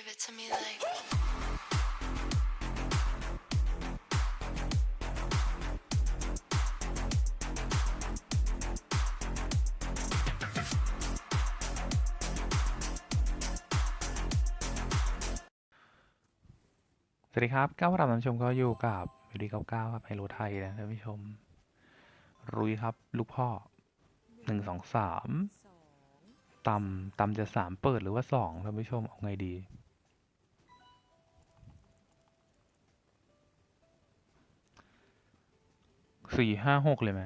Give it to me like. สวัสดีครับก้าวรับท่านผู้ชมก็อยู่กับวิดีเก้าเก้าครับไฮโลไทยนะท่านผู้ชม รุยครับ ลูกพ่อหนึ่งสองสามต่ำต่ำจะสามเปิดหรือว่าสองท่านผู้ชมเอาไงดี สี่ห้าหกเลยไหม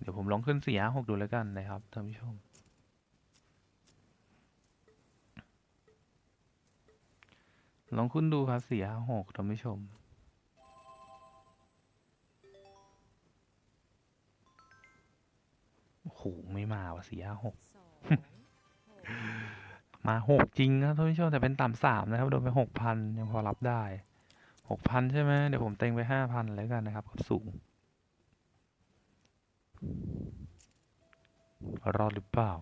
เดี๋ยวผมลองขึ้นสี่ห้าหกดูแล้วกันนะครับท่านผู้ชมลองคุณดูครับสี่ห้าหกท่านผู้ชม โอ้โห ไม่มาว่ะสี่ห้าหก มาหกจริงครับท่านผู้ชม แต่เป็นต่ำสามนะครับ โดนไปหกพันยังพอรับได้ หกพันใช่ไหมเดี๋ยวผมเต็งไปห้าพันแล้วกันนะครับกับสูง รอดหรือเปล่า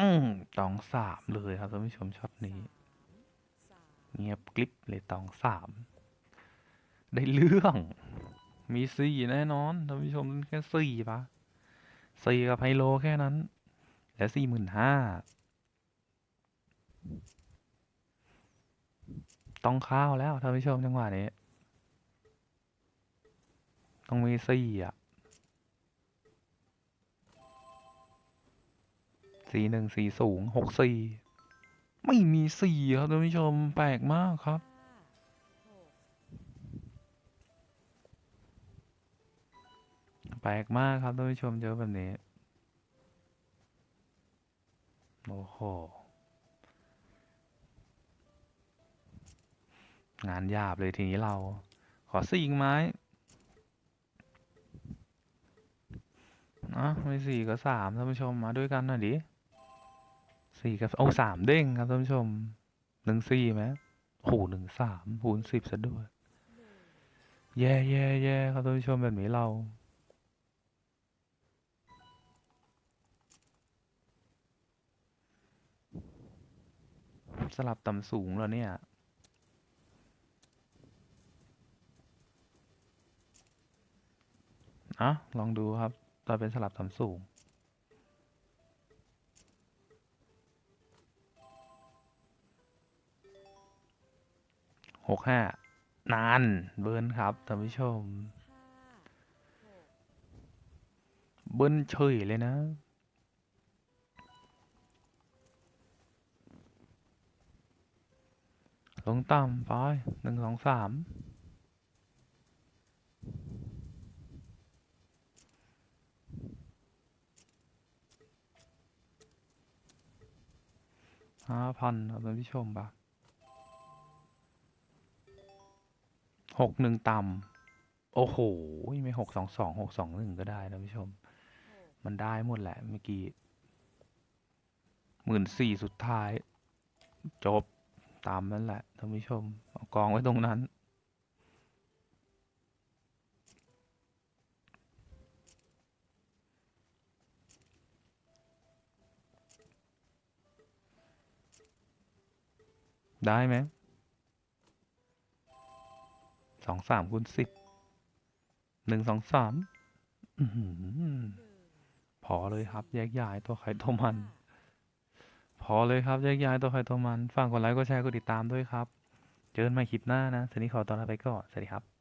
อืมตองสามเลยครับท่านผู้ชมช็อตนี้ เงียบกริบเลยตองสาม ได้เรื่อง มีสี่แน่นอนท่านผู้ชมแค่สี่ปะสี่กับไฮโลแค่นั้น และสี่หมื่นห้าต้องเข้าวแล้วท่านผู้ชมจังหวะนี้ ต้องมีสี่อะสี่หนึ่งสี่สูงหกสี่ไม่มีสี่ครับท่านผู้ชมแปลกมากครับ แปลกมากครับท่านผู้ชมเจอแบบนี้ โอ้โห งานหยาบเลยทีนี้เรา ขอสี่อีกไม้อะไม่สี่ก็สามท่านผู้ชมมาด้วยกันหน่อยดิสี่กับโอ้สามเด้งครับท่านผู้ชมหนึ่งสี่ไหมโอ้โหหนึ่งสามคูณสิบซะด้วย แย่แย่แย่ครับท่านผู้ชมแบบนี้เรา สลับต่ำสูงแล้วเนี่ย อะ ลองดูครับตอนเป็นสลับต่ำสูง หกห้านาน เบิร์นครับท่านผู้ชม เบิ้ลเฉยเลยนะ ลงต่ำไปหนึ่งสองสามห้าพันครับท่านผู้ชมปะหกหนึ่งต่ำโอ้โห ไม่หกสองสองหกสองหนึ่งก็ได้นะท่านผู้ชม มันได้หมดแหละเมื่อกี้หมื่นสี่สุดท้าย จบ ตามนั่นแหละท่านผู้ชม เอากองไว้ตรงนั้น ได้ไหมสองสามคูณสิบหนึ่งสองสามพอเลยครับแยกย้ายตัวใครตัวมัน พอเลยครับแยกย้ายตัวใครตัวมันฝากกดไลค์กดแชร์กดติดตามด้วยครับ เจอกันใหม่คลิปหน้านะทีนี้ขอตัวลาไปก่อนสวัสดีครับ